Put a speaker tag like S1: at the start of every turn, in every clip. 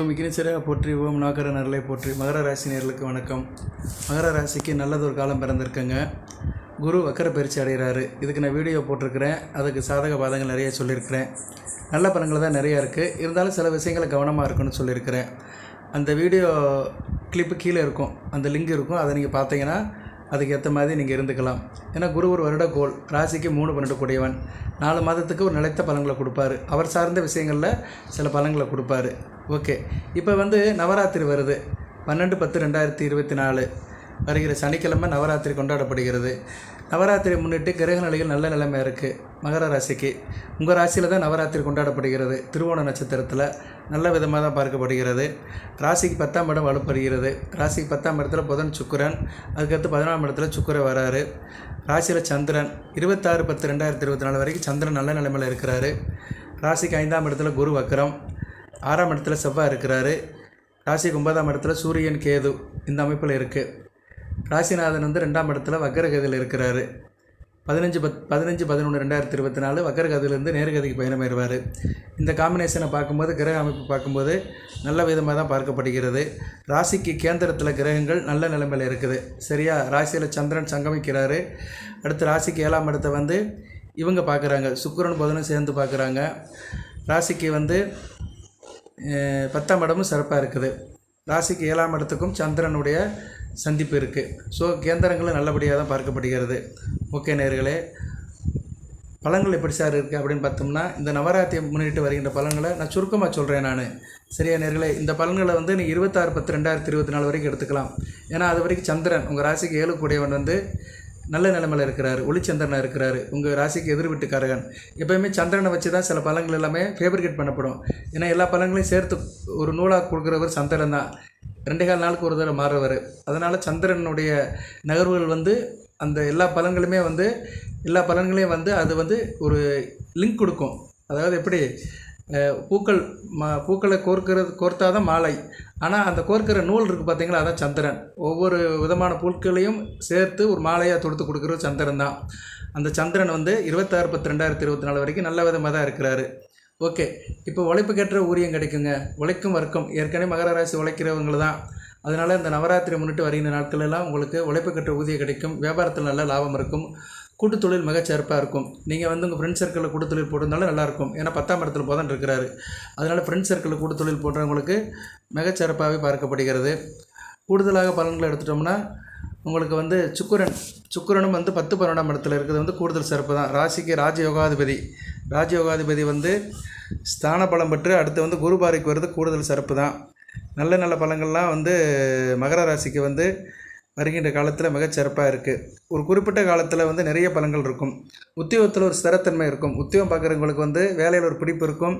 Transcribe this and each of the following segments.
S1: ஓம் இக்னிச்சராக போற்றி ஓம் நாகர நரலை போற்றி. மகர ராசி நேர்களுக்கு வணக்கம். மகர ராசிக்கு நல்லதொரு காலம் பிறந்திருக்குங்க. குரு வக்கர பயிற்சி அடைகிறாரு. இதுக்கு நான் வீடியோ போட்டிருக்கிறேன். அதுக்கு சாதக பாதங்கள் நிறைய சொல்லியிருக்கிறேன். நல்ல பலன்கள் தான் நிறையா இருக்குது இருந்தாலும் சில விஷயங்களை கவனமாக இருக்குன்னு சொல்லியிருக்கிறேன். அந்த வீடியோ கிளிப்பு கீழே இருக்கும். அந்த லிங்க் இருக்கும். அதை நீங்கள் பார்த்தீங்கன்னா அதுக்கு ஏற்ற மாதிரி நீங்கள் இருந்துக்கலாம். ஏன்னா குரு ஒரு வருட ராசிக்கு மூணு பன்னெண்டு கூடியவன் நாலு மாதத்துக்கு ஒரு நிலைத்த பலன்களை கொடுப்பாரு. அவர் சார்ந்த விஷயங்களில் சில பலன்களை கொடுப்பாரு. ஓகே. இப்போ வந்து நவராத்திரி வருது. பன்னெண்டு பத்து ரெண்டாயிரத்தி இருபத்தி நாலு. வருகிற சனிக்கிழமை நவராத்திரி கொண்டாடப்படுகிறது. நவராத்திரி முன்னிட்டு கிரக நிலையில் நல்ல நிலைமை இருக்குது மகர ராசிக்கு. உங்கள் ராசியில் தான் நவராத்திரி கொண்டாடப்படுகிறது. திருவோண நட்சத்திரத்தில் நல்ல விதமாக தான் பார்க்கப்படுகிறது. ராசிக்கு பத்தாம் இடம் வலுப்படுகிறது ராசிக்கு பத்தாம் இடத்துல புதன் சுக்கிரன். அதுக்கடுத்து பதினாலாம் இடத்துல சுக்கரை வராரு. ராசியில் சந்திரன். இருபத்தாறு பத்து ரெண்டாயிரத்தி இருபத்தி நாலு வரைக்கும் சந்திரன் நல்ல நிலைமையில் இருக்கிறாரு. ராசிக்கு ஐந்தாம் இடத்துல குரு வக்கரம். ஆறாம் இடத்துல செவ்வாய் இருக்கிறாரு. ராசிக்கு ஒன்பதாம் இடத்துல சூரியன் கேது இந்த அமைப்பில் இருக்குது ராசிநாதன் வந்து ரெண்டாம் இடத்துல வக்கரகதியில் இருக்கிறாரு. பதினஞ்சு பத் பதினஞ்சு பதினொன்று ரெண்டாயிரத்தி இருபத்தி நாலு வக்கரகதியிலேருந்து நேர்கதிக்கு பயணமாயிருவார். இந்த காம்பினேஷனை பார்க்கும்போது கிரக அமைப்பு பார்க்கும்போது நல்ல விதமாக தான் பார்க்கப்படுகிறது. ராசிக்கு கேந்திரத்தில் கிரகங்கள் நல்ல நிலைமையில் இருக்குது. சரியா? ராசியில் சந்திரன் சங்கமிக்கிறாரு. அடுத்து ராசிக்கு ஏழாம் இடத்தை வந்து இவங்க பார்க்குறாங்க. சுக்கரன் புதனும் சேர்ந்து பார்க்குறாங்க. ராசிக்கு வந்து பத்தாம் இடமும் சிறப்பாக இருக்குது. ராசிக்கு ஏழாம் இடத்துக்கும் சந்திரனுடைய சந்திப்பு இருக்குது ஸோ கேந்திரங்களும் நல்லபடியாக தான் பார்க்கப்படுகிறது. ஓகே நேர்களே. பழங்கள் எப்படி சார் இருக்குது அப்படின்னு பார்த்தோம்னா இந்த நவராத்திரி முன்னிட்டு வருகின்ற பழங்களை நான் சுருக்கமாக சொல்கிறேன் நான். சரியா நேர்களே? இந்த பலன்களை வந்து நீ இருபத்தாறு பத்து ரெண்டாயிரத்தி இருபத்தி நாலு வரைக்கும் எடுத்துக்கலாம். ஏன்னா அது வரைக்கும் சந்திரன் உங்கள் ராசிக்கு ஏழு கூடியவன் வந்து நல்ல நிலைமையில் இருக்கிறாரு. ஒளிச்சந்திரனாக இருக்கிறார். உங்கள் ராசிக்கு எதிர் வீட்டுக்காரகன் எப்போயுமே சந்திரனை வச்சு தான் சில பழங்கள் எல்லாமே ஃபேப்ரிகேட் பண்ணப்படும். ஏன்னா எல்லா பழங்களையும் சேர்த்து ஒரு நூலாக கொடுக்குறவர் சந்திரன் தான். ரெண்டே கால் நாளுக்கு ஒரு தடவை மாறுவார் அதனால் சந்திரனுடைய நகர்வுகள் வந்து அந்த எல்லா பலன்களுமே வந்து எல்லா பலன்களையும் வந்து அது வந்து ஒரு லிங்க் கொடுக்கும். அதாவது எப்படி? பூக்கள் மா பூக்களை கோர்க்கிறது கோர்த்தா தான் மாலை. ஆனால் அந்த கோர்க்கிற நூல் இருக்குது பார்த்தீங்களா அதான் சந்திரன். ஒவ்வொரு விதமான பூக்களையும் சேர்த்து ஒரு மாலையாக தொடுத்து கொடுக்குறது சந்திரன் தான். அந்த சந்திரன் வந்து இருபத்தாறு பத்து ரெண்டாயிரத்தி இருபத்தி நாலு வரைக்கும் நல்ல விதமாக தான் இருக்கிறாரு. ஓகே. இப்போ உழைப்புக்கேற்ற ஊதியம் கிடைக்குங்க. உழைக்கும் வர்க்கம். ஏற்கனவே மகர ராசி உழைக்கிறவங்க தான். அதனால் இந்த நவராத்திரி முன்னிட்டு வருகின்ற நாட்கள் எல்லாம் உங்களுக்கு உழைப்புக்கேற்ற ஊதியம் கிடைக்கும். வியாபாரத்தில் நல்ல லாபம் இருக்கும். கூட்டுத் தொழில் மிகச்சிறப்பாக இருக்கும். நீங்கள் வந்து உங்கள் ஃப்ரெண்ட்ஸ் சர்க்கிளில் கூட்டுத் தொழில் போட்டிருந்தாலும் நல்லாயிருக்கும் ஏன்னா பத்தாம் இடத்துல போதான் இருக்கிறாரு. அதனால் ஃப்ரெண்ட்ஸ் சர்க்கிளில் கூட்டுத் தொழில் போடுறவங்களுக்கு மிகச்சிறப்பாகவே பார்க்கப்படுகிறது. கூடுதலாக பலன்களை எடுத்துட்டோம்னா உங்களுக்கு வந்து சுக்குரன் சுக்குரனும் வந்து பத்து பன்னெண்டாம் இடத்துல இருக்கிறது வந்து கூடுதல் சிறப்பு தான். ராசிக்கு ராஜயோகாதிபதி. ராஜயோகாதிபதி வந்து ஸ்தான பலம் பெற்று அடுத்து வந்து குரு பாரிக்கு வருது கூடுதல் சிறப்பு தான். நல்ல நல்ல பழங்கள்லாம் வந்து மகர ராசிக்கு வந்து வருகின்ற காலத்தில் மிகச்சிறப்பாக இருக்குது ஒரு குறிப்பிட்ட காலத்தில் வந்து நிறைய பலன்கள் இருக்கும். உத்தியோகத்தில் ஒரு ஸ்திரத்தன்மை இருக்கும். உத்தியோகம் பார்க்குறவங்களுக்கு வந்து வேலையில் ஒரு பிடிப்பு இருக்கும்.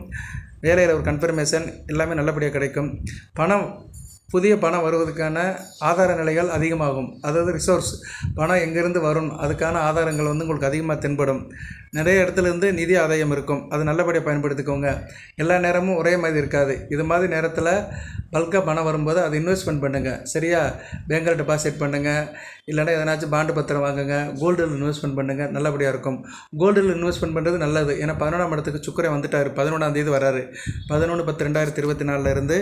S1: வேலையில் ஒரு கன்ஃபர்மேஷன் எல்லாமே நல்லபடியாக கிடைக்கும். பணம் புதிய பணம் வருவதற்கான ஆதார நிலைகள் அதிகமாகும். அதாவது ரிசோர்ஸ் பணம் எங்கேருந்து வரும்? அதுக்கான ஆதாரங்கள் வந்து உங்களுக்கு அதிகமாக தென்படும். நிறைய இடத்துல இருந்து நிதி ஆதாயம் இருக்கும். அது நல்லபடியாக பயன்படுத்திக்கோங்க. எல்லா நேரமும் ஒரே மாதிரி இருக்காது. இது மாதிரி நேரத்தில் பல்காக பணம் வரும்போது அதை இன்வெஸ்ட்மெண்ட் பண்ணுங்கள் சரியா? பேங்கில் டெபாசிட் பண்ணுங்கள் இல்லைன்னா எதனாச்சும் பாண்டு பத்திரம் வாங்குங்க. கோல்டில் இன்வெஸ்ட்மெண்ட் பண்ணுங்கள் நல்லபடியாக இருக்கும். கோல்டில் இன்வெஸ்ட்மெண்ட் பண்ணுறது நல்லது. ஏன்னா பதினொன்றாம் இடத்துக்கு சுக்கரை வந்துட்டார். பதினொன்றாம் தேதி வராரு. பதினொன்று பத்து ரெண்டாயிரத்தி இருபத்தி நாலில் இருந்து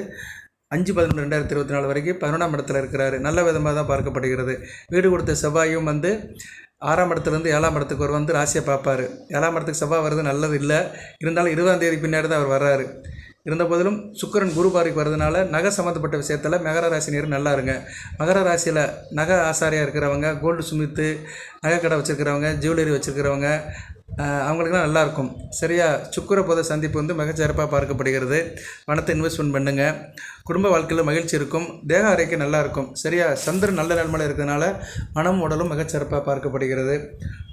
S1: அஞ்சு பதினொன்று ரெண்டாயிரத்தி இருபத்தி நாலு வரைக்கும் பதினொன்றாம் இடத்துல இருக்கிறாரு. நல்ல விதமாக தான் பார்க்கப்படுகிறது. வீடு கொடுத்த செவ்வாயும் வந்து ஆறாம் இடத்துலேருந்து ஏழாம் இடத்துக்கு அவர் வந்து ராசியை பார்ப்பார். ஏழாம் இடத்துக்கு செவ்வாய் வர்றது நல்லது இல்லை. இருந்தாலும் இருபதாம் தேதி பின்னாடி தான் அவர் வர்றாரு. இருந்த போதிலும் சுக்கிரன் குரு பாரிக்கு வர்றதுனால நகை சம்மந்தப்பட்ட விஷயத்தில் மகர ராசினியர் நல்லா இருங்க. மகர ராசியில் நகை ஆசாரியாக இருக்கிறவங்க கோல்டு சுமித்து நகைக்கடை வச்சுருக்கிறவங்க ஜுவல்லரி வச்சுருக்கிறவங்க அவங்களுக்குலாம் நல்லாயிருக்கும். சரியா சுக்கிர புத சந்திப்பு வந்து மிகச்சிறப்பாக பார்க்கப்படுகிறது. பணத்தை இன்வெஸ்ட்மெண்ட் பண்ணுங்கள் குடும்ப வாழ்க்கையில் மகிழ்ச்சி இருக்கும். தேக ஆரோக்கியம் நல்லா இருக்கும் சரியா சந்திரன் நல்ல நிலைமையில் இருக்கிறதுனால மனம் உடலும் மிகச்சிறப்பாக பார்க்கப்படுகிறது.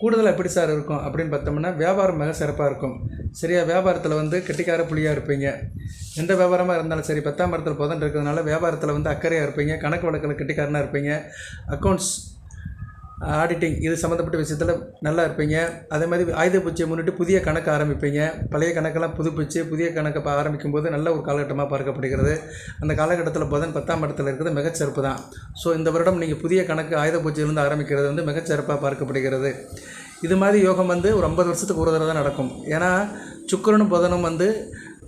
S1: கூடுதலாக எப்படி சார் இருக்கும் அப்படின்னு பார்த்தோம்னா வியாபாரம் மிக சிறப்பாக இருக்கும். சரியா வியாபாரத்தில் வந்து கெட்டிக்கார புள்ளியாக இருப்பீங்க. எந்த வியாபாரமாக இருந்தாலும் சரி பத்தாம் இடத்துல புதன் இருக்கிறதுனால வியாபாரத்தில் வந்து அக்கறையாக இருப்பீங்க. கணக்கு வழக்கில் கெட்டிக்காரனாக இருப்பீங்க. அக்கௌண்ட்ஸ் ஆடிட்டிங் இது சம்மந்தப்பட்ட விஷயத்தில் நல்லா இருப்பீங்க. அதே மாதிரி ஆயுத பூஜையை முன்னிட்டு புதிய கணக்கு ஆரம்பிப்பீங்க. பழைய கணக்கெல்லாம் புதுப்பிச்சு புதிய கணக்கை ஆரம்பிக்கும் போது நல்ல ஒரு காலகட்டமாக பார்க்கப்படுகிறது. அந்த காலகட்டத்தில் புதன் பத்தாம் இடத்துல இருக்கிறது மிகச்சிறப்பு தான். ஸோ இந்த வருடம் நீங்கள் புதிய கணக்கு ஆயுத பூச்சியிலிருந்து ஆரம்பிக்கிறது வந்து மிகச்சிறப்பாக பார்க்கப்படுகிறது. இது மாதிரி யோகம் வந்து ஒரு ஐம்பது வருஷத்துக்கு ஒரு தடவை தான் நடக்கும். ஏன்னா சுக்கிரனும் புதனும் வந்து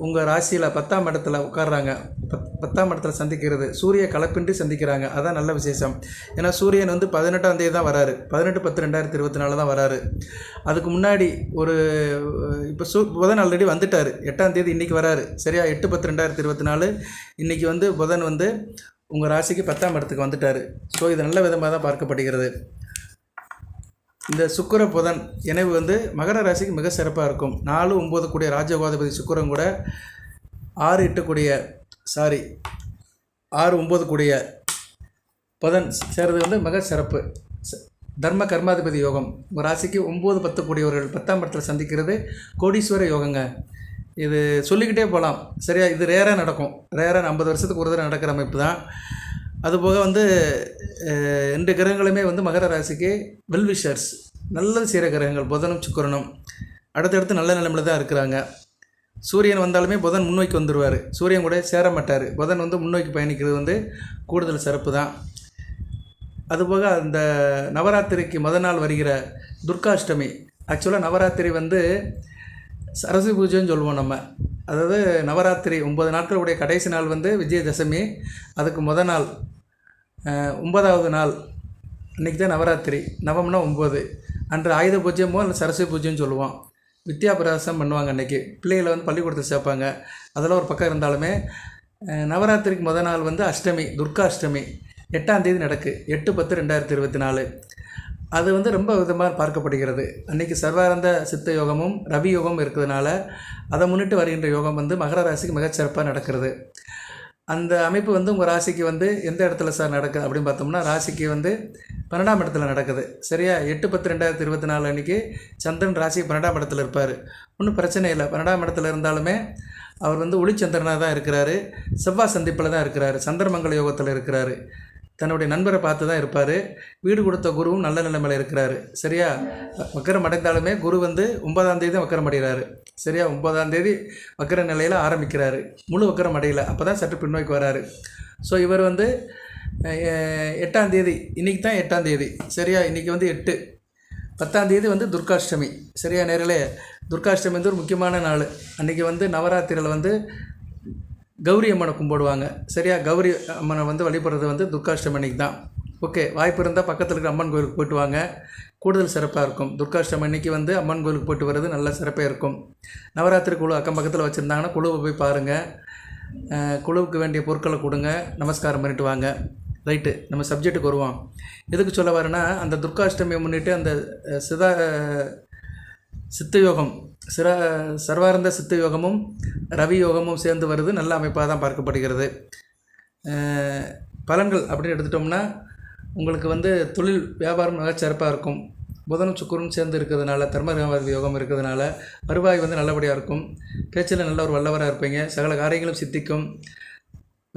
S1: உங்கள் ராசியில் பத்தாம் இடத்துல உட்கார்றாங்க. பத் பத்தாம் இடத்துல சந்திக்கிறது. சூரிய கலப்பின்றி சந்திக்கிறாங்க. அதான் நல்ல விசேஷம். ஏன்னா சூரியன் வந்து பதினெட்டாம் தேதி தான் வராரு. பதினெட்டு பத்து ரெண்டாயிரத்தி இருபத்தி நாலு தான் வராரு. அதுக்கு முன்னாடி ஒரு இப்போ சு புதன் ஆல்ரெடி வந்துட்டார். எட்டாம் தேதி இன்றைக்கி வராரு. சரியா? எட்டு பத்து ரெண்டாயிரத்தி இருபத்தி நாலு இன்றைக்கி வந்து புதன் வந்து உங்கள் ராசிக்கு பத்தாம் இடத்துக்கு வந்துட்டார். ஸோ இது நல்ல விதமாக தான் பார்க்கப்படுகிறது. இந்த சுக்கர புதன் இணைவு வந்து மகர ராசிக்கு மிக சிறப்பாக இருக்கும். நாலு ஒம்பது கூடிய ராஜகோதபதி சுக்கரம் கூட ஆறு எட்டு கூடிய சாரி ஆறு ஒம்பது கூடிய புதன் சேர்றது வந்து மிக சிறப்பு. ச- தர்ம கர்மாதிபதி யோகம். உங்கள் ராசிக்கு ஒம்பது பத்து கூடியவர்கள் பத்தாம் இடத்துல சந்திக்கிறது. கோடீஸ்வர யோகங்க. இது சொல்லிக்கிட்டே போகலாம் சரியா? இது ரேராக நடக்கும். ரேராக ஐம்பது வருஷத்துக்கு ஒரு தடவை நடக்கிற அமைப்பு தான். அதுபோக வந்து ரெண்டு கிரகங்களுமே வந்து மகர ராசிக்கு வெல்விஷர்ஸ் நல்லது செய்கிற கிரகங்கள். புதனும் சுக்கிரனும். அடுத்தடுத்து நல்ல நிலைமையில தான் இருக்கிறாங்க. சூரியன் வந்தாலுமே புதன் முன்னோக்கி வந்துடுவார் சூரியன் கூட சேர மாட்டார். புதன் வந்து முன்னோக்கி பயணிக்கிறது வந்து கூடுதல் சிறப்பு தான். அதுபோக அந்த நவராத்திரிக்கு முத நாள் வருகிற துர்காஷ்டமி. ஆக்சுவலாக நவராத்திரி வந்து சரஸ்வதி பூஜைன்னு சொல்லுவோம் நம்ம. அதாவது நவராத்திரி ஒம்பது நாட்களுடைய கடைசி நாள் வந்து விஜயதசமி. அதுக்கு முத நாள் ஒன்பதாவது நாள் இன்றைக்கி தான் நவராத்திரி. நவம்னா ஒம்பது அன்று ஆயுத பூஜையமோ இல்லை சரஸ்வதி பூஜைன்னு சொல்லுவோம். வித்யா பண்ணுவாங்க அன்றைக்கி பிள்ளைகளை வந்து பள்ளிக்கூடத்தில் சேர்ப்பாங்க. அதெல்லாம் ஒரு பக்கம் இருந்தாலுமே நவராத்திரிக்கு முத நாள் வந்து அஷ்டமி துர்கா அஷ்டமி. எட்டாம் தேதி நடக்கு. எட்டு பத்து ரெண்டாயிரத்தி இருபத்தி நாலு. அது வந்து ரொம்ப விதமாக பார்க்கப்படுகிறது. அன்றைக்கி சர்வானந்த சித்த யோகமும் ரவி யோகமும் இருக்கிறதுனால அதை முன்னிட்டு வருகின்ற யோகம் வந்து மகர ராசிக்கு மிகச்சிறப்பாக நடக்கிறது. அந்த அமைப்பு வந்து உங்கள் ராசிக்கு வந்து எந்த இடத்துல சார் நடக்குது அப்படின்னு பார்த்தோம்னா ராசிக்கு வந்து பன்னெண்டாம் இடத்துல நடக்குது. சரியா? எட்டு பத்து ரெண்டாயிரத்தி இருபத்தி நாலு அன்றைக்கி சந்திரன் ராசி பன்னெண்டாம் இடத்துல இருப்பார். ஒன்றும் பிரச்சனை இல்லை. பன்னெண்டாம் இடத்துல இருந்தாலுமே அவர் வந்து ஒளிச்சந்திரனாக தான் இருக்கிறாரு. செவ்வாய் சந்திப்பில் தான் இருக்கிறாரு. சந்திரமங்கல யோகத்தில் இருக்கிறாரு. தன்னுடைய நண்பரை பார்த்து தான் இருப்பார். வீடு கொடுத்த குருவும் நல்ல நிலைமையில் இருக்கிறாரு. சரியா? வக்கரம் அடைந்தாலுமே குரு வந்து ஒன்பதாம் தேதி தான் வக்கரம் அடைகிறாரு. சரியா? ஒன்பதாம் தேதி வக்கர நிலையில் ஆரம்பிக்கிறாரு. முழு வக்கரம் அடையலை. அப்போ தான் சற்று பின்னோக்கி வராரு. ஸோ இவர் வந்து எட்டாம் தேதி இன்றைக்கி தான் எட்டாம் தேதி. சரியா? இன்றைக்கி வந்து எட்டு. பத்தாம் தேதி வந்து துர்காஷ்டமி. சரியா நேரிலே துர்காஷ்டமி வந்து ஒரு முக்கியமான நாள். அன்றைக்கி வந்து நவராத்திரியில் வந்து கௌரி அம்மனை கும்பிடுவாங்க. சரியா? கௌரி அம்மனை வந்து வழிபடுறது வந்து துர்காஷ்டமி அன்னைக்கு தான். ஓகே. வாய்ப்பு இருந்தால் பக்கத்தில் இருக்கிற அம்மன் கோயிலுக்கு போயிட்டு வாங்க. கூடுதல் சிறப்பாக இருக்கும். துர்காஷ்டமி அன்னைக்கு வந்து அம்மன் கோயிலுக்கு போயிட்டு வர்றது நல்ல சிறப்பாக இருக்கும். நவராத்திரி குழு அக்கம் பக்கத்தில் வச்சுருந்தாங்கன்னா குழுவை போய் பாருங்கள் குழுவுக்கு வேண்டிய பொருட்களை கொடுங்க. நமஸ்காரம் பண்ணிட்டு வாங்க. ரைட்டு. நம்ம சப்ஜெக்ட்டுக்கு வருவோம். எதுக்கு சொல்ல வரேன்னா அந்த துர்காஷ்டமியை முன்னிட்டு அந்த சிதா சித்தயோகம் சிற சர்வார்ந்த சித்த யோகமும் ரவி யோகமும் சேர்ந்து வருது. நல்ல அமைப்பாக தான் பார்க்கப்படுகிறது. பலன்கள் அப்படின்னு எடுத்துட்டோம்னா உங்களுக்கு வந்து தொழில் வியாபாரம் நல்லா சிறப்பாக இருக்கும். புதனும் சுக்கரும் சேர்ந்து இருக்கிறதுனால தர்மராமதி யோகம் இருக்கிறதுனால வருவாய் வந்து நல்லபடியாக இருக்கும். பேச்சில் நல்ல ஒரு வல்லவராக இருப்பீங்க. சகல காரியங்களும் சித்திக்கும்.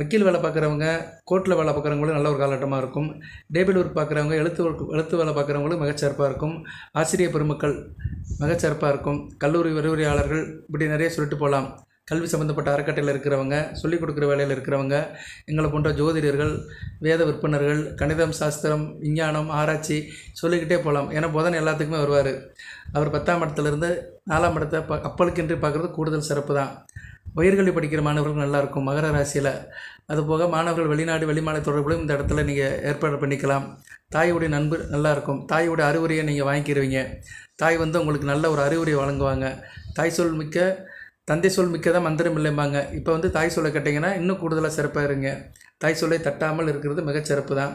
S1: வக்கீல் வேலை பார்க்குறவங்க கோர்ட்டில் வேலை பார்க்குறவங்களும் நல்ல ஒரு காலகட்டமாக இருக்கும். டேபிள் ஒர்க் பார்க்குறவங்க எழுத்து ஒர்க் எழுத்து வேலை பார்க்குறவங்களும் மிகச்சிறப்பாக இருக்கும். ஆசிரியர் பெருமக்கள் மிகச்சிறப்பாக இருக்கும். கல்லூரி விரிவுரையாளர்கள் இப்படி நிறைய சொல்லிட்டு போகலாம். கல்வி சம்மந்தப்பட்ட அறக்கட்டையில் இருக்கிறவங்க சொல்லிக் கொடுக்குற வேலையில் இருக்கிறவங்க எங்களை போன்ற ஜோதிடர்கள் வேத விற்பனர்கள் கணிதம் சாஸ்திரம் விஞ்ஞானம் ஆராய்ச்சி சொல்லிக்கிட்டே போகலாம். ஏன்னா புதன் எல்லாத்துக்குமே வருவார். அவர் பத்தாம் இடத்துலேருந்து நாலாம் இடத்தை ப அப்பளுக்கென்று பார்க்குறது கூடுதல் சிறப்பு தான் உயர்கல்வி படிக்கிற மாணவர்கள் நல்லாயிருக்கும் மகர ராசியில் அதுபோக மாணவர்கள் வெளிநாடு வெளிமாநில தொடர்புகளும் இந்த இடத்துல நீங்கள் ஏற்பாடு பண்ணிக்கலாம். தாயுடைய நண்பு நல்லா இருக்கும் தாயுடைய அறிவுரையை நீங்கள் வாங்கிக்கிருவீங்க. தாய் வந்து உங்களுக்கு நல்ல ஒரு அறிவுரை வழங்குவாங்க. தாய் சொல் மிக்க தந்தை சொல் மிக்க தான் மந்திரம் இல்லைம்பாங்க. இப்போ வந்து தாய் சொல்லை கேட்டிங்கன்னா இன்னும் கூடுதலாக சிறப்பாக இருங்க. தாய் சொல்லை தட்டாமல் இருக்கிறது மிகச்சிறப்பு தான்.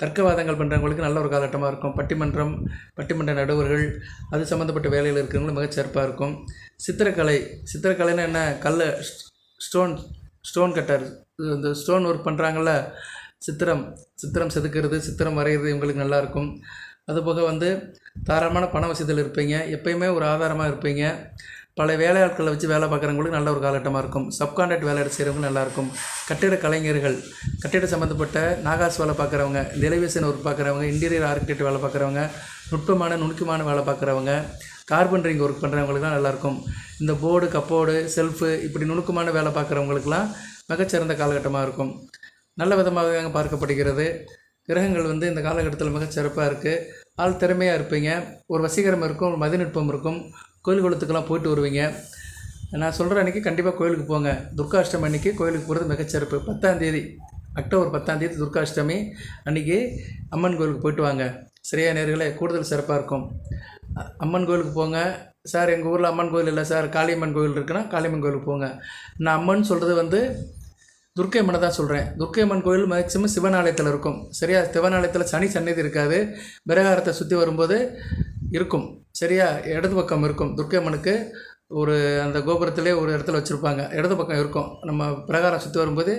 S1: தர்க்கவாதங்கள் பண்ணுறவங்களுக்கு நல்ல ஒரு காலகட்டமாக இருக்கும். பட்டிமன்றம் பட்டிமன்ற நடுவர்கள் அது சம்மந்தப்பட்ட வேலையில் இருக்கிறவங்களும் மிகச்சிறப்பாக இருக்கும். சித்திரக்கலை சித்திரக்கலைன்னா என்ன? கல் ஸ்டோன் ஸ்டோன் கட்டர். இந்த ஸ்டோன் ஒர்க் பண்ணுறாங்கள சித்திரம் சித்திரம் செதுக்கிறது சித்திரம் வரைகிறது இவங்களுக்கு நல்லாயிருக்கும் அதுபோக வந்து தாராளமான பண வசதியில் இருப்பீங்க எப்பயுமே ஒரு ஆதாரமாக இருப்பீங்க. பல வேலையாட்களை வச்சு வேலை பார்க்குறவங்களுக்கு நல்ல ஒரு காலகட்டமாக இருக்கும். சப்கான்ட்ராக்ட் வேலை செய்கிறவங்க நல்லாயிருக்கும் கட்டிட கலைஞர்கள் கட்டிட சம்மந்தப்பட்ட நாகாஸ் வேலை பார்க்குறவங்க டெலிவிஷன் ஒர்க் பார்க்குறவங்க இன்டீரியர் ஆர்கிடெக்ட் வேலை பார்க்குறவங்க நுட்பமான நுணுக்கமான வேலை பார்க்குறவங்க கார்பெண்டரிங் ஒர்க் பண்ணுறவங்களுக்குலாம் நல்லாயிருக்கும். இந்த போர்டு கப்போர்டு செல்ஃபு இப்படி நுணுக்கமான வேலை பார்க்குறவங்களுக்குலாம் மிகச்சிறந்த காலகட்டமாக இருக்கும். நல்ல விதமாக பார்க்கப்படுகிறது. கிரகங்கள் வந்து இந்த காலகட்டத்தில் மிகச்சிறப்பாக இருக்குது ஆள் திறமையாக இருப்பீங்க. ஒரு வசீகரம் இருக்கும் ஒரு மதிநுட்பம் இருக்கும். கோயில் குளத்துக்கெல்லாம் போயிட்டு வருவீங்க. நான் சொல்கிற அன்றைக்கி கண்டிப்பாக கோயிலுக்கு போங்க. துர்காஷ்டமி அன்றைக்கி கோயிலுக்கு போகிறது மிகச்சிறப்பு. பத்தாம் தேதி அக்டோபர் பத்தாம் தேதி துர்காஷ்டமி அன்றைக்கி அம்மன் கோயிலுக்கு போயிட்டு வாங்க. சரியான நேர்களை? கூடுதல் சிறப்பாக இருக்கும். அம்மன் கோயிலுக்கு போங்க. சார் எங்கள் ஊரில் அம்மன் கோயில் இல்லை சார். காளியம்மன் கோயில் இருக்குன்னா காளியம்மன் கோயிலுக்கு போங்க. நான் அம்மன் சொல்கிறது வந்து துர்க்கை அம்மனை தான் சொல்கிறேன் துர்க்கை அம்மன் கோயில் மேக்சிமம் சிவன் ஆலயத்தில் இருக்கும். சரியா? சிவன் ஆலயத்தில் சனி சந்நிதி இருக்காது. பிரகாரத்தை சுற்றி வரும்போது இருக்கும். சரியா? இடது பக்கம் இருக்கும். துர்க்கை அம்மனுக்கு ஒரு அந்த கோபுரத்திலே ஒரு இடத்துல வச்சுருப்பாங்க. இடது பக்கம் இருக்கும். நம்ம பிரகாரம் சுற்றி வரும்போது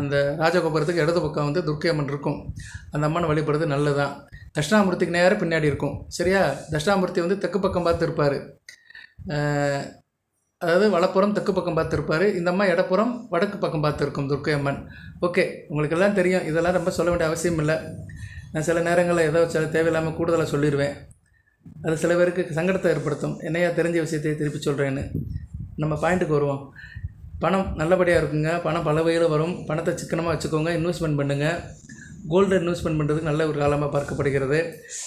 S1: அந்த ராஜகோபுரத்துக்கு இடது பக்கம் வந்து துர்க்கை அம்மன் இருக்கும். அந்த அம்மனை வழிபடுறது நல்லதான் தட்சிணாமூர்த்திக்கு நேராக பின்னாடி இருக்கும். சரியா? தட்சிணாமூர்த்தி வந்து தெற்கு பக்கம் பார்த்து இருப்பார். அதாவது வலப்புறம் தெற்கு பக்கம் பார்த்துருப்பாரு இந்த அம்மா இடப்புறம் வடக்கு பக்கம் பார்த்துருக்கும் துர்க்கை அம்மன். ஓகே உங்களுக்கு எல்லாம் தெரியும். இதெல்லாம் ரொம்ப சொல்ல வேண்டிய அவசியம் இல்லை. நான் சில நேரங்களில் ஏதோ சில தேவையில்லாமல் கூடுதலாக சொல்லிடுவேன் அது சில பேருக்கு சங்கடத்தை ஏற்படுத்தும். என்னையா தெரிஞ்ச விஷயத்தை திருப்பி சொல்கிறேன்னு நம்ம பாயிண்ட்டுக்கு வருவோம். பணம் நல்லபடியாக இருக்குங்க. பணம் பல வகையில் வரும். பணத்தை சிக்கனமாக வச்சுக்கோங்க. இன்வெஸ்ட்மெண்ட் பண்ணுங்கள் கோல்டு இன்வெஸ்ட்மெண்ட் பண்ணுறதுக்கு நல்ல ஒரு காலமாக பார்க்கப்படுகிறது.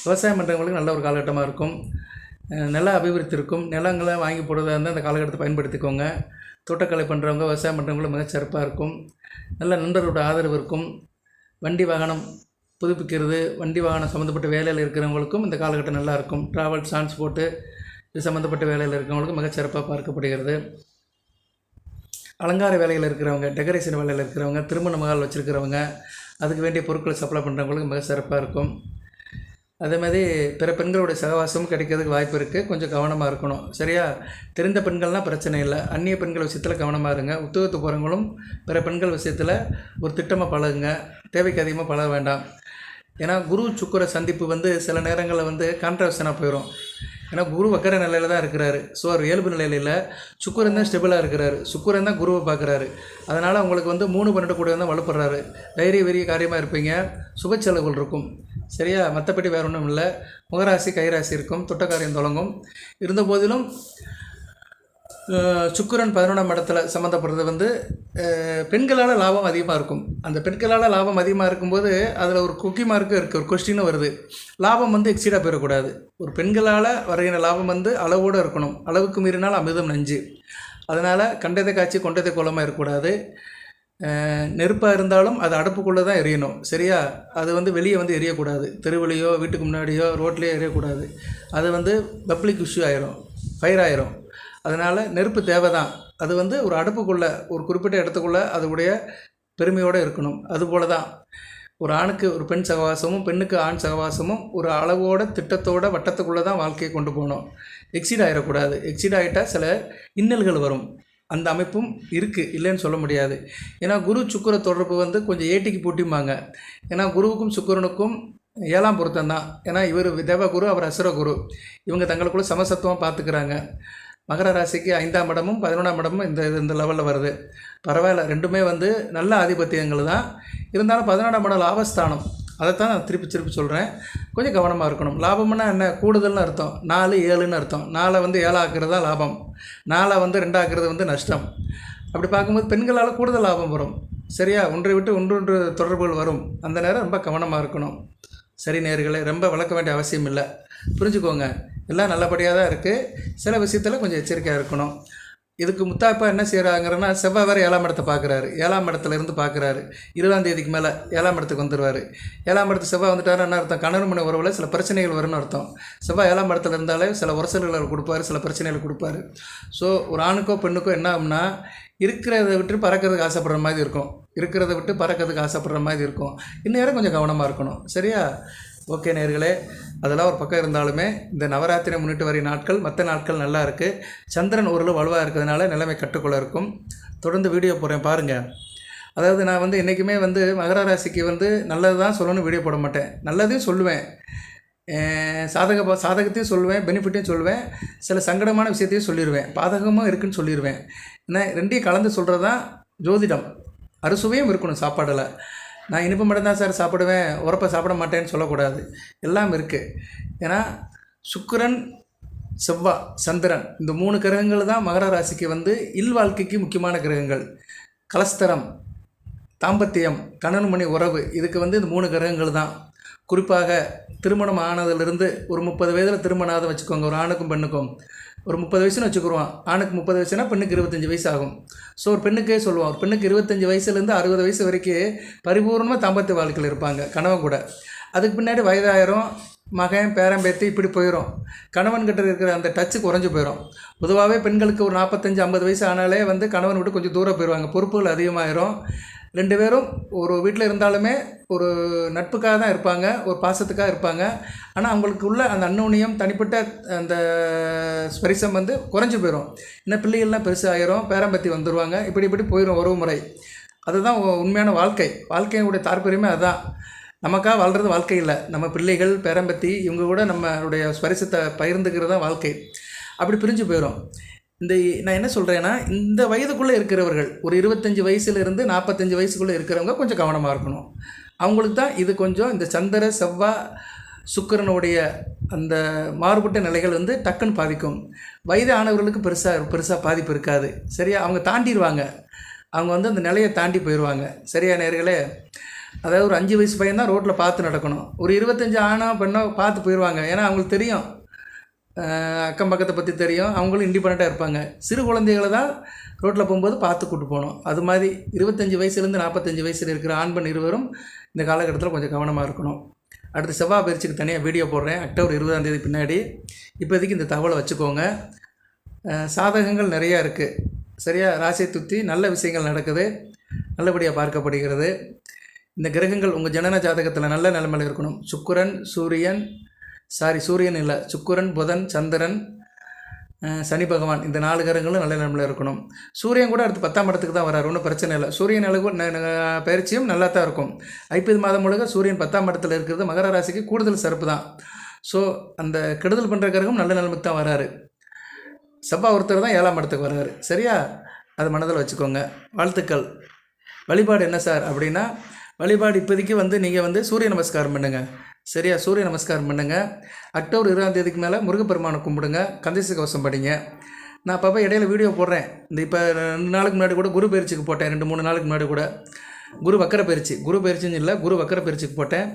S1: விவசாயம் பண்ணுறவங்களுக்கு நல்ல ஒரு காலகட்டமாக இருக்கும். நில அபிவிருத்தி இருக்கும். நிலங்களை வாங்கி போடுறதா இருந்தால் அந்த காலகட்டத்தை பயன்படுத்திக்கோங்க. தோட்டக்கலை பண்ணுறவங்க விவசாயம் பண்ணுறவங்களும் மிகச் சிறப்பாக இருக்கும். நல்ல நண்பர்களோட ஆதரவு இருக்கும். வண்டி வாகனம் புதுப்பிக்கிறது வண்டி வாகனம் சம்மந்தப்பட்ட வேலையில் இருக்கிறவங்களுக்கும் இந்த காலகட்டம் நல்லா இருக்கும். ட்ராவல் டிரான்ஸ்போர்ட்டு இது சம்மந்தப்பட்ட வேலையில் இருக்கிறவங்களுக்கும் மிகச்சிறப்பாக பார்க்கப்படுகிறது. அலங்கார வேலையில் இருக்கிறவங்க டெக்கரேஷன் வேலையில் இருக்கிறவங்க திருமண மகால் வச்சுருக்கிறவங்க அதுக்கு வேண்டிய பொருட்களை சப்ளை பண்ணுறவங்களுக்கு மிக சிறப்பாக இருக்கும். அதே மாதிரி பிற பெண்களுடைய சகவாசமும் கிடைக்கிறதுக்கு வாய்ப்பு இருக்குது கொஞ்சம் கவனமாக இருக்கணும். சரியா? தெரிந்த பெண்கள்னால் பிரச்சனை இல்லை. அந்நிய பெண்கள் விஷயத்தில் கவனமாக இருங்க. உத்தியோகத்து போகிறவங்களும் பிற பெண்கள் விஷயத்தில் ஒரு திட்டமாக பழகுங்க. தேவைக்கு அதிகமாக பழக வேண்டாம். ஏன்னா குரு சுக்கர சந்திப்பு வந்து சில நேரங்களில் வந்து கான்ட்ரவர்ஷனாக போயிடும் ஏன்னா குரு வக்கர நிலையில் தான் இருக்கிறாரு. ஸோ அவர் இயல்பு நிலையில் இல்லை சுக்கரன் தான் ஸ்டெபிளாக இருக்கிறாரு. சுக்கரன் தான் குருவை பார்க்குறாரு. அதனால் உங்களுக்கு வந்து மூணு பன்னெண்டு கூட தான் வலுப்படுறாரு. தைரிய வெறிய காரியமாக இருப்பீங்க. சுப செலவுகள் இருக்கும். சரியா? மற்றபடி வேறு ஒன்றும் இல்லை. முகராசி கைராசி இருக்கும். தொட்டக்காரியம் தொடங்கும். இருந்த போதிலும் சுக்கிரன் பதினொன்றாம் இடத்துல சம்மந்தப்படுறது வந்து பெண்களால் லாபம் அதிகமாக இருக்கும். அந்த பெண்களால் லாபம் அதிகமாக இருக்கும்போது அதில் ஒரு குக்கி மார்க்கு இருக்குது ஒரு கொஸ்டினும் வருது. லாபம் வந்து எக்ஸீடாக போயிடக்கூடாது. ஒரு பெண்களால் வருகிற லாபம் வந்து அளவோடு இருக்கணும். அளவுக்கு மீறினால் அமிர்தம் நஞ்சு. அதனால் கண்டதை காய்ச்சி கொண்டதை கோலமாக இருக்கக்கூடாது. நெருப்பாக இருந்தாலும் அது அடுப்புக்குள்ளே தான் எரியணும். சரியா? அது வந்து வெளியே வந்து எரியக்கூடாது. தெருவிலையோ வீட்டுக்கு முன்னாடியோ ரோட்லேயோ எரியக்கூடாது. அது வந்து பப்ளிக் இஷ்யூ ஆயிரும். ஃபயர் ஆயிரும். அதனால் நெருப்பு தேவை தான் அது வந்து ஒரு அடுப்புக்குள்ளே ஒரு குறிப்பிட்ட இடத்துக்குள்ளே அதுடைய பெருமையோடு இருக்கணும். அதுபோல தான் ஒரு ஆணுக்கு ஒரு பெண் சகவாசமும் பெண்ணுக்கு ஆண் சகவாசமும் ஒரு அளவோட திட்டத்தோட வட்டத்துக்குள்ளே தான் வாழ்க்கையை கொண்டு போகணும். எக்ஸிட் ஆகிடக்கூடாது எக்ஸிட் ஆகிட்டால் சில இன்னல்கள் வரும். அந்த அமைப்பும் இருக்குது இல்லைன்னு சொல்ல முடியாது. ஏன்னா குரு சுக்கிர தொடர்பு வந்து கொஞ்சம் ஏட்டிக்கு பூட்டிம்பாங்க. ஏன்னா குருவுக்கும் சுக்கரனுக்கும் ஏழாம் பொருத்தம் தான் ஏன்னா இவர் தேவகுரு அவர் அசுரகுரு. இவங்க தங்களுக்குள்ள சமசத்துவம் பார்த்துக்கிறாங்க மகர ராசிக்கு ஐந்தாம் இடமும் பதினொன்றாம் இடமும் இந்த இது- இந்த லெவலில் வருது. பரவாயில்ல ரெண்டுமே வந்து நல்ல ஆதிபத்தியங்கள் தான். இருந்தாலும் பதினொன்றாம் இடம் லாபஸ்தானம். அதைத்தான் நான் திருப்பி திருப்பி சொல்கிறேன் கொஞ்சம் கவனமாக இருக்கணும். லாபம்னா என்ன? கூடுதல்னு அர்த்தம். நாலு ஏழுன்னு அர்த்தம். நாலை வந்து ஏழாக்குறது தான் லாபம். நாலை வந்து ரெண்டாக்குறது வந்து நஷ்டம். அப்படி பார்க்கும்போது பெண்களால் கூடுதல் லாபம் வரும். சரியா? ஒன்றை விட்டு ஒன்றொன்று தொடர்புகள் வரும். அந்த நேரம் ரொம்ப கவனமாக இருக்கணும். சரி நேர்களை ரொம்ப வளர்க்க வேண்டிய அவசியம் இல்லை. புரிஞ்சுக்கோங்க. எல்லாம் நல்லபடியாக தான் இருக்குது சில விஷயத்தில் கொஞ்சம் எச்சரிக்கையாக இருக்கணும். இதுக்கு முத்தாப்பா என்ன செய்கிறாங்கிறன்னா செவ்வாய் வேறு ஏழாம் இடத்தை பார்க்குறாரு ஏழாம் இடத்துல இருந்து பார்க்குறாரு இருபதாம் தேதிக்கு மேலே ஏழாம் இடத்துக்கு வந்துடுவார் ஏழாம் இடத்து செவ்வாய் வந்துட்டாரு என்ன அர்த்தம்? கணவன் மனை உறவில் சில பிரச்சனைகள் வரும்னு அர்த்தம். செவ்வாய் ஏழாம் இடத்துல இருந்தாலே சில உரசல்களை கொடுப்பாரு சில பிரச்சனைகள் கொடுப்பாரு. ஸோ ஒரு ஆணுக்கோ பெண்ணுக்கோ என்ன ஆகும்னா இருக்கிறத விட்டு பறக்கிறதுக்கு ஆசைப்படுற மாதிரி இருக்கும். இருக்கிறத விட்டு பறக்கிறதுக்கு ஆசைப்படுற மாதிரி இருக்கும். இந்நேரம் கொஞ்சம் கவனமாக இருக்கணும். சரியா? ஓகே நேர்களே அதெல்லாம் ஒரு பக்கம் இருந்தாலுமே இந்த நவராத்திரி முன்னிட்டு வரைய நாட்கள் மற்ற நாட்கள் நல்லா இருக்குது சந்திரன் ஓரளவு வலுவாக இருக்கிறதுனால நிலைமை கட்டுக்குள்ளே இருக்கும். தொடர்ந்து வீடியோ போடுறேன் பாருங்கள் அதாவது நான் வந்து என்றைக்குமே வந்து மகர ராசிக்கு வந்து நல்லது தான் சொல்லணும்னு வீடியோ போட மாட்டேன். நல்லதையும் சொல்லுவேன். சாதக சாதகத்தையும் சொல்லுவேன் பெனிஃபிட்டையும் சொல்லுவேன். சில சங்கடமான விஷயத்தையும் சொல்லிடுவேன் பாதகமும் இருக்குன்னு சொல்லிடுவேன் ஏன்னா ரெண்டையும் கலந்து சொல்கிறது தான் ஜோதிடம். அறுசுவையும் இருக்கணும் சாப்பாடில். நான் இனிப்பு மட்டும்தான் சார் சாப்பிடுவேன் உரப்பை சாப்பிட மாட்டேன்னு சொல்லக்கூடாது. எல்லாம் இருக்குது ஏன்னா சுக்கிரன் செவ்வாய் சந்திரன் இந்த மூணு கிரகங்கள் தான் மகர ராசிக்கு வந்து இல் வாழ்க்கைக்கு முக்கியமான கிரகங்கள். கலஸ்தரம் தாம்பத்தியம் கணன்மணி உறவு இதுக்கு வந்து இந்த மூணு கிரகங்கள் தான். குறிப்பாக திருமணம் ஆனதுலேருந்து ஒரு முப்பது வயதில் திருமணம் ஆகுதுன்னு வச்சுக்கோங்க ஒரு ஆணுக்கும் பெண்ணுக்கும். ஒரு முப்பது வயசுன்னு வச்சுக்கிருவோம் ஆணுக்கு முப்பது வயசுனா பெண்ணுக்கு இருபத்தஞ்சி வயசு ஆகும் ஸோ ஒரு பெண்ணுக்கே சொல்லுவோம் ஒரு பெண்ணுக்கு இருபத்தஞ்சி வயசுலேருந்து அறுபது வயசு வரைக்கும் பரிபூர்ணமாக தாம்பத்திய வாழ்க்கையில் இருப்பாங்க கணவன் கூட. அதுக்கு பின்னாடி வயதாயிரம் மகன் பேரம்பேத்து இப்படி போயிடும் கணவன் கிட்ட இருக்கிற அந்த டச்சு குறைஞ்சி போயிடும் பொதுவாகவே பெண்களுக்கு ஒரு நாற்பத்தஞ்சு ஐம்பது வயசு ஆனாலே வந்து கணவன் விட்டு கொஞ்சம் தூரம் போயிடுவாங்க பொறுப்புகள் அதிகமாயிரும். ரெண்டு பேரும் ஒரு வீட்டில் இருந்தாலுமே ஒரு நட்புக்காக தான் இருப்பாங்க ஒரு பாசத்துக்காக இருப்பாங்க. ஆனால் அவங்களுக்கு உள்ள அந்த அன்னோனியம் தனிப்பட்ட அந்த ஸ்பரிசம் வந்து குறைஞ்சி போயிடும் இன்னும் பிள்ளைகள்லாம் பெருசாகிரும் பேரம்பத்தி வந்துடுவாங்க இப்படி இப்படி போயிடும் உறவு முறை. அதுதான் உண்மையான வாழ்க்கை. வாழ்க்கையினுடைய தாற்பயமே அதுதான் நமக்காக வாழ்கிறது வாழ்க்கை இல்லை. நம்ம பிள்ளைகள் பேரம்பத்தி இவங்க கூட நம்மளுடைய ஸ்பரிசத்தை பகிர்ந்துக்கிறது தான் வாழ்க்கை. அப்படி பிரிஞ்சு போயிடும் இந்த நான் என்ன சொல்கிறேன்னா இந்த வயதுக்குள்ளே இருக்கிறவர்கள் ஒரு இருபத்தஞ்சி வயசுலேருந்து நாற்பத்தஞ்சு வயசுக்குள்ளே இருக்கிறவங்க கொஞ்சம் கவனமாக இருக்கணும். அவங்களுக்கு தான் இது கொஞ்சம் இந்த சந்திர செவ்வாய் சுக்கிரனுடைய அந்த மாறுபட்ட நிலைகள் வந்து டக்குன்னு பாதிக்கும். வயது ஆனவர்களுக்கு பெருசாக பெருசாக பாதிப்பு இருக்காது. சரியா? அவங்க தாண்டிடுவாங்க அவங்க வந்து அந்த நிலையை தாண்டி போயிடுவாங்க சரியா நேர்களே? அதாவது ஒரு அஞ்சு வயசு பையன் தான் ரோட்டில் பார்த்து நடக்கணும். ஒரு இருபத்தஞ்சி ஆணோ பெண்ணோ பார்த்து போயிடுவாங்க ஏன்னா அவங்களுக்கு தெரியும். அக்கம் பக்கத்தை பற்றி தெரியும். அவங்களும் இண்டிபெண்ட்டாக இருப்பாங்க. சிறு குழந்தைகளை தான் ரோட்டில் போகும்போது பார்த்து கூட்டு போகணும். அது மாதிரி இருபத்தஞ்சி வயசுலேருந்து நாற்பத்தஞ்சு வயசில் இருக்கிற ஆண் பெண் இருவரும் இந்த காலகட்டத்தில் கொஞ்சம் கவனமாக இருக்கணும். அடுத்து செவ்வாய் பயிற்சிக்கு தனியாக வீடியோ போடுறேன். அக்டோபர் இருபதாம் தேதி பின்னாடி. இப்போதைக்கு இந்த தகவலை வச்சுக்கோங்க. சாதகங்கள் நிறையா இருக்குது சரியா? ராசியை துத்தி நல்ல விஷயங்கள் நடக்குது. நல்லபடியாக பார்க்கப்படுகிறது. இந்த கிரகங்கள் உங்கள் ஜனன ஜாதகத்தில் நல்ல நிலைமையில் இருக்கணும். சுக்கிரன் சூரியன் சாரி சூரியன் இல்லை. சுக்குரன் புதன் சந்திரன் சனி பகவான். இந்த நாலு கிரகங்களும் நல்ல நிலமில் இருக்கணும். சூரியன் கூட அடுத்து பத்தாம் இடத்துக்கு தான் வராரு. ஒன்றும் பிரச்சனை இல்லை. சூரியன் அளவு பயிற்சியும் நல்லா தான் இருக்கும். ஐப்பது மாதம் முழுக்க சூரியன் பத்தாம் இடத்துல இருக்கிறது மகர ராசிக்கு கூடுதல் சிறப்பு தான். ஸோ அந்த கெடுதல் பண்ணுற கிரகம் நல்ல நிலைமைக்கு தான் வராரு. செவ்வா ஒருத்தர் தான் ஏழாம் இடத்துக்கு வராரு. சரியா? அது மனதில் வச்சுக்கோங்க. வாழ்த்துக்கள். வழிபாடு என்ன சார் அப்படின்னா வழிபாடு இப்போதைக்கு வந்து நீங்கள் வந்து சூரிய நமஸ்காரம் பண்ணுங்கள் சரியா? சூரிய நமஸ்காரம் பண்ணுங்க. அக்டோபர் இருபதாம் தேதிக்கு மேலே முருகப்பெருமானை கும்பிடுங்க. கந்தசி கவசம் படிங்க. நான் அப்பப்போ இடையில வீடியோ போடுறேன். இந்த இப்போ ரெண்டு நாளுக்கு முன்னாடி கூட குரு பயிற்சிக்கு போட்டேன். ரெண்டு மூணு நாளுக்கு முன்னாடி கூட. குரு வக்கர பயிற்சி. குரு பயிற்சின்னு இல்லை குரு வக்கர பயிற்சிக்கு போட்டேன்.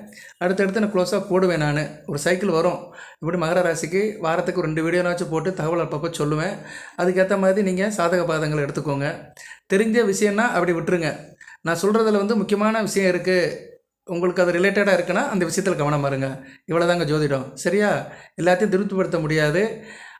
S1: அடுத்தடுத்து நான் க்ளோஸாக போடுவேன் நான். ஒரு சைக்கிள் வரும். இப்படி மகர ராசிக்கு வாரத்துக்கு ரெண்டு வீடியோனாச்சும் போட்டு தகவல் அப்பப்போ சொல்லுவேன். அதுக்கேற்ற மாதிரி நீங்கள் சாதக பாதங்களை எடுத்துக்கோங்க. தெரிஞ்ச விஷயம்னா அப்படி விட்டுருங்க. நான் சொல்கிறதுல வந்து முக்கியமான விஷயம் இருக்குது உங்களுக்கு அது ரிலேட்டடாக இருக்குன்னா அந்த விஷயத்தில் கவனமாக இருங்க. இவ்வளோதாங்க ஜோதிடம். சரியா? எல்லாத்தையும் திருப்திப்படுத்த முடியாது.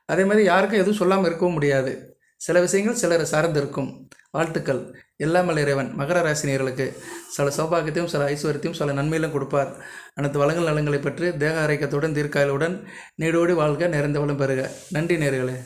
S1: அதே மாதிரி யாருக்கும் எதுவும் சொல்லாமல் இருக்கவும் முடியாது. சில விஷயங்கள் சிலர் சார்ந்து இருக்கும். வாழ்த்துக்கள். எல்லாமல் இறைவன். மகர ராசினியர்களுக்கு சில சௌபாகியத்தையும் சில ஐஸ்வர்யத்தையும் சில நன்மையிலும் கொடுப்பார். அனைத்து வளங்கள் நலங்களை பற்றி தேக ஆரோக்கியத்துடன் தீர்க்காயலுடன் நீடோடி வாழ்க நிறைந்த வளம் பெறுக. நன்றி நேர்களே